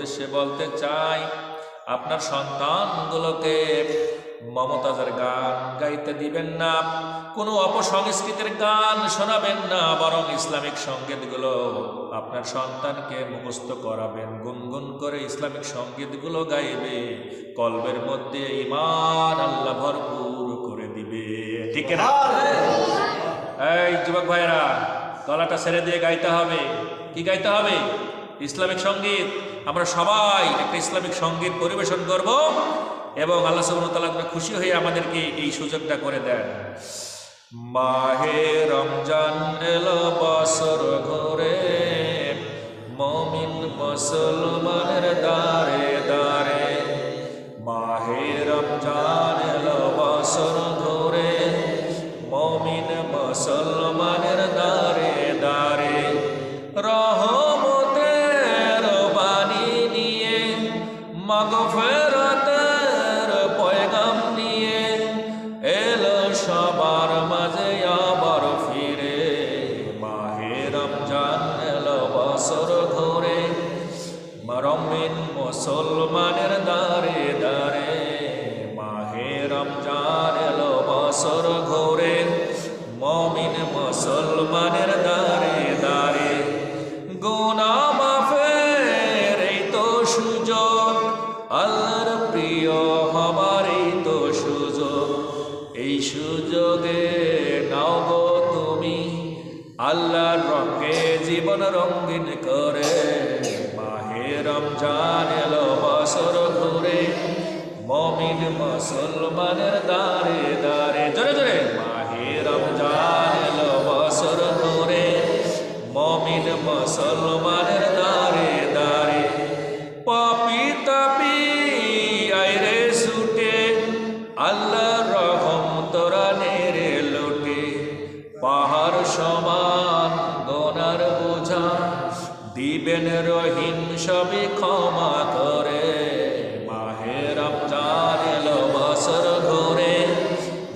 উদ্দেশ্যে বলতে চাই আপনার সন্তানগুলোকে মমতাজের গান গাইতে দিবেন না কোনো অপসংস্কৃতির গান শোনাবেন না বরং ইসলামিক সঙ্গীতগুলো আপনার সন্তানকে মুখস্থ করাবেন গুনগুন করে ইসলামিক সঙ্গীতগুলো গাইবে কলবের মধ্যে ইমান আল্লাহ ভরপুর করে দিবে। ঠিক না এই যুবক ভাইরা গলাটা ছেড়ে দিয়ে গাইতে হবে। কি গাইতে হবে? ইসলামিক সংগীত। আমরা সবাই একটা ইসলামিক সংগীত পরিবেশন করব এবং আল্লাহ সুবহানাহু খুশি হয়ে আমাদেরকে এই সুযোগটা করে দেন। মাহে রমজান এলো বছর ঘরে, মমিন মুসলমানের মাগফেরাতের পয়গাম নিয়ে এলো সবার মাঝে আবার ফিরে। মাহে রমজান এলো বছর ঘুরে মরমিন মুসলমানের দারে দারে মাহে রমজান এলো বছর ঘুরে মমিন মুসলমানের দারে দারে গোনা মাফের এই তো সুযোগ আল্লাহর প্রিয় হবার তো সুযোগ। এই সুযোগে নাও গো তুমি আল্লাহর রঙে জীবন রঙিন করে। মাহে রমজান এলো বছর ঘুরে মমিন মুসলমানের দারে দারে জোরে জোরে, মাহে রমজান গোনার বোঝা, দিবেন রহিম সবে ক্ষমা করে। মাহে রমজান এলো বছর ঘুরে,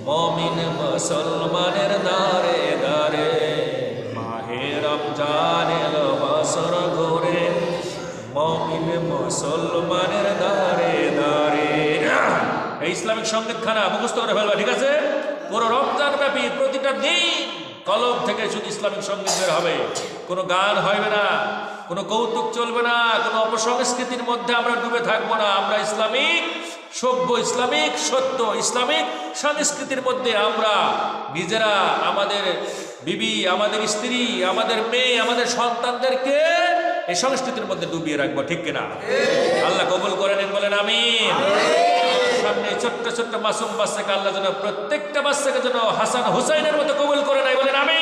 মমিন মুসলমানের দারে দারে মাহে রমজান এলো বছর ঘুরে, মমিন মুসলমানের দারে দারে এই ইসলামিক সংগীত খানা মুখস্থ করে ফেলবা, ঠিক আছে? পুরো রমজান ব্যাপী প্রতিটা দিন কলম থেকে শুধু ইসলামিক সংগীত বের হবে। কোনো গান হবে না, কোনো কৌতুক চলবে না, কোনো অপসংস্কৃতির মধ্যে আমরা ডুবে থাকব না। আমরা ইসলামিক, সভ্য ইসলামিক, সত্য ইসলামিক সংস্কৃতির মধ্যে আমরা নিজেরা, আমাদের বিবি, আমাদের স্ত্রী, আমাদের মেয়ে, আমাদের সন্তানদেরকে এই সংস্কৃতির মধ্যে ডুবিয়ে রাখব, ঠিক কিনা? আল্লাহ কবুল করেন বলেন আমি সামনে ছোট্ট ছোট্ট মাসুম বাচ্চাকে আল্লাহ যেন প্রত্যেকটা বাচ্চাকে যেন হাসান হুসাইনের মতো কবুল করে নাই বলেন আমি